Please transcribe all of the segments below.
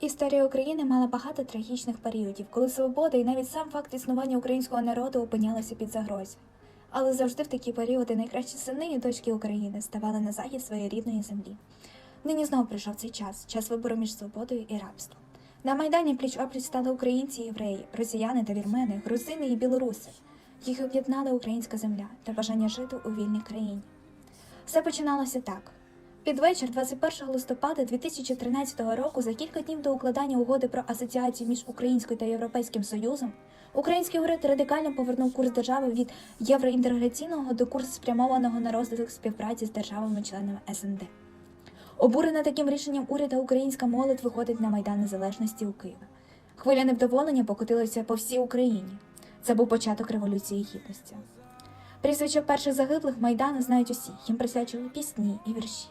Історія України мала багато трагічних періодів, коли свобода і навіть сам факт існування українського народу опинялися під загрозою. Але завжди в такі періоди найкращі сини і дочки України ставали на захід своєї рідної землі. Нині знову прийшов цей час, час вибору між свободою і рабством. На майдані пліч опліч стали українці і євреї, росіяни та вірмени, грузини і білоруси. Їх об'єднала українська земля та бажання жити у вільній країні. Все починалося так. Під вечір 21 листопада 2013 року, за кілька днів до укладання угоди про асоціацію між Українською та Європейським Союзом, український уряд радикально повернув курс держави від євроінтеграційного до курсу спрямованого на розвиток співпраці з державами-членами СНД. Обурена таким рішенням уряду українська молодь виходить на Майдан Незалежності у Києві. Хвиля невдоволення покотилася по всій Україні. Це був початок Революції Гідності. Прізвища перших загиблих Майдану знають усі, їм присвячували пісні і вірші.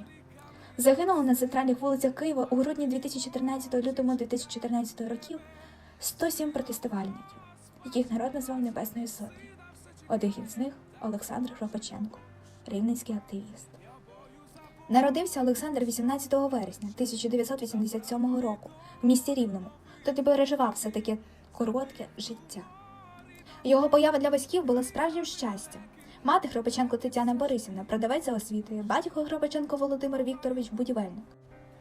Загинуло на центральних вулицях Києва у грудні 2013 лютому 2014 років 107 протестувальників, яких народ назвав Небесною Сотнею. Один із них Олександр Хропаченко, рівненський активіст. Народився Олександр 18 вересня 1987 року в місті Рівному, тоді переживав все таке коротке життя. Його поява для батьків була справжнім щастям. Мати Хропаченко Тетяна Борисівна, продавець за освітою, батько Хропаченко Володимир Вікторович будівельник.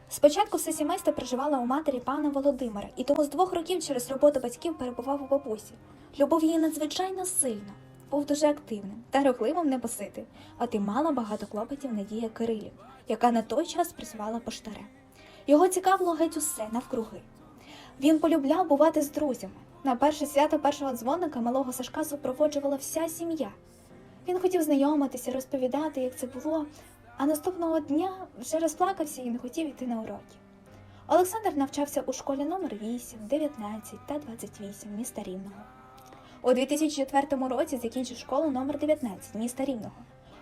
Спочатку все сімейство проживало у матері пана Володимира, і тому з двох років через роботу батьків перебував у бабусі. Любов її надзвичайно сильна, був дуже активним та рухливим не посити, от і мала багато клопотів Надія Кирилів, яка на той час працювала поштарем. Його цікавило геть усе навкруги. Він полюбляв бувати з друзями. На перше свято першого дзвоника малого Сашка супроводжувала вся сім'я. Він хотів знайомитися, розповідати, як це було, а наступного дня вже розплакався і не хотів йти на уроки. Олександр навчався у школі номер 8, 19 та 28 міста Рівного. У 2004 році закінчив школу номер 19 міста Рівного.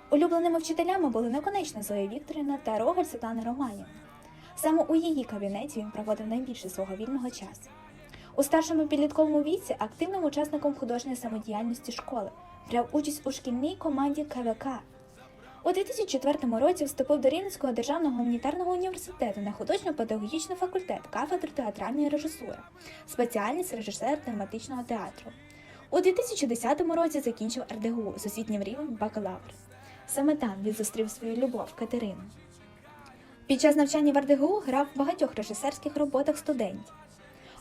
Улюбленими вчителями були наконечна Зоя Вікторівна та Рогаль Світлана Романівна. Саме у її кабінеті він проводив найбільше свого вільного часу. У старшому підлітковому віці активним учасником художньої самодіяльності школи брав участь у шкільній команді КВК. У 2004 році вступив до Рівненського державного гуманітарного університету на художньо-педагогічний факультет кафедри театральної режисури, спеціальність режисер драматичного театру. У 2010 році закінчив РДГУ з освітнім рівнем бакалавр. Саме там він зустрів свою любов Катерину. Під час навчання в РДГУ грав в багатьох режисерських роботах студентів.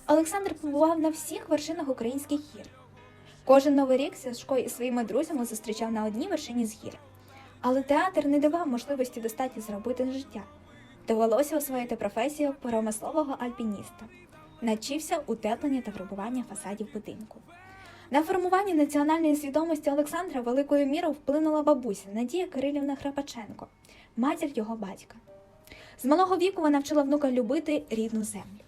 Олександр побував на всіх вершинах українських гір. Кожен новий рік Сашко із своїми друзями зустрічав на одній вершині з гір. Але театр не давав можливості достатньо зробити життя. Довелося освоїти професію промислового альпініста. Навчився утеплення та фарбування фасадів будинку. На формування національної свідомості Олександра великою мірою вплинула бабуся Надія Кирилівна Храпаченко, матір його батька. З малого віку вона вчила внука любити рідну землю.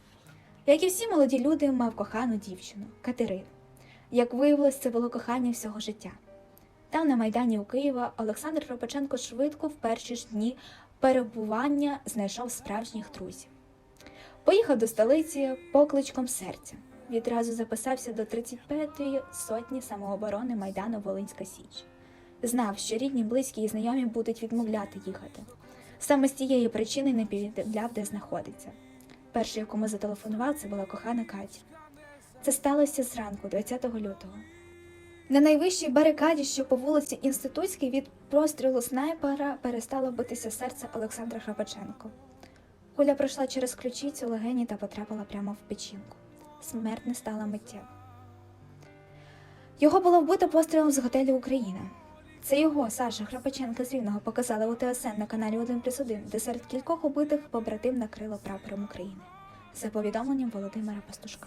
Як і всі молоді люди, мав кохану дівчину Катерину. Як виявилось, це було кохання всього життя. Там, на Майдані у Києва, Олександр Хропаченко швидко в перші ж дні перебування знайшов справжніх друзів. Поїхав до столиці покличком серця. Відразу записався до 35-ї сотні самооборони Майдану Волинська Січ. Знав, що рідні, близькі і знайомі будуть відмовляти їхати. Саме з тієї причини не повідомляв, де знаходиться. Перший, якому зателефонував, це була кохана Катя. Це сталося зранку, 20 лютого. На найвищій барикаді, що по вулиці Інститутській, від прострілу снайпера перестало битися серце Олександра Храпаченко. Куля пройшла через ключицю легені та потрапила прямо в печінку. Смерть не стала миттєво. Його було вбито пострілом з готелю Україна. Це його, Саша Храпаченка з Рівного, показали у ТСН на каналі 1 плюс 1, де серед кількох убитих побратим накрило прапором України за повідомленням Володимира Пастушка.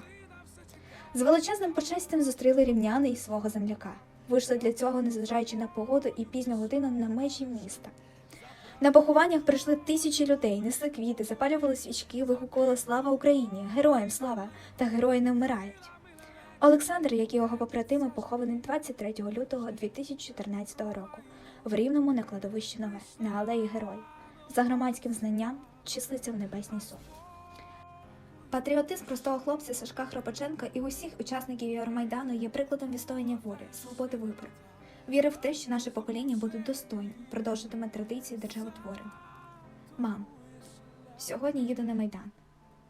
З величезним почестям зустріли рівняни і свого земляка. Вийшли для цього, незважаючи на погоду і пізню годину на межі міста. На похованнях прийшли тисячі людей, несли квіти, запалювали свічки, вигукували Слава Україні! Героям слава! Та герої не вмирають. Олександр, як і його побратими, похований 23 лютого 2014 року в Рівному на кладовищі Нове на алеї Героїв. За громадським знанням числиться в Небесній Сотні. Патріотизм простого хлопця Сашка Хропаченка і усіх учасників Євромайдану є прикладом відстояння волі, свободи вибору. Вірив в те, що наше покоління буде достойним, продовжитиме традиції державотворення. Мам, сьогодні їду на Майдан.